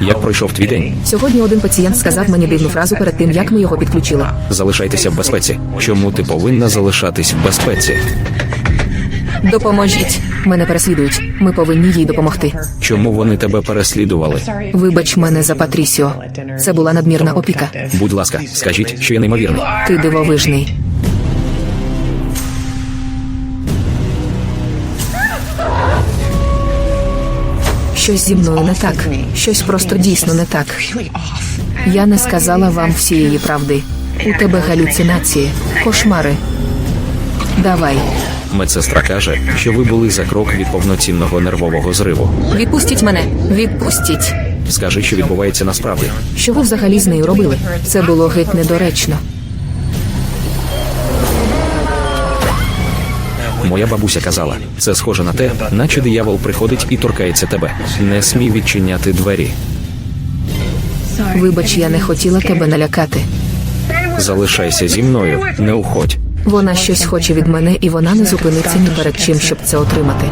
Як пройшов твій день? Сьогодні один пацієнт сказав мені дивну фразу перед тим, як ми його підключили. Залишайтеся в безпеці. Чому ти повинна залишатись в безпеці? Допоможіть. Мене переслідують. Ми повинні їй допомогти. Чому вони тебе переслідували? Вибач мене за Патрісіо. Це була надмірна опіка. Будь ласка, скажіть, що я неймовірний. Ти дивовижний. Щось зі мною не так. Щось просто дійсно не так. Я не сказала вам всієї правди. У тебе галюцинації, кошмари. Давай, Медсестра каже, що ви були за крок від повноцінного нервового зриву. відпустіть мене, відпустіть. Скажи, що відбувається насправді. Що ви взагалі з нею робили? Це було геть недоречно. Моя бабуся казала, це схоже на те, наче диявол приходить і торкається тебе. Не смій відчиняти двері. Вибач, я не хотіла тебе налякати. Залишайся зі мною, не уходь. Вона щось хоче від мене, і вона не зупиниться ні перед чим, щоб це отримати.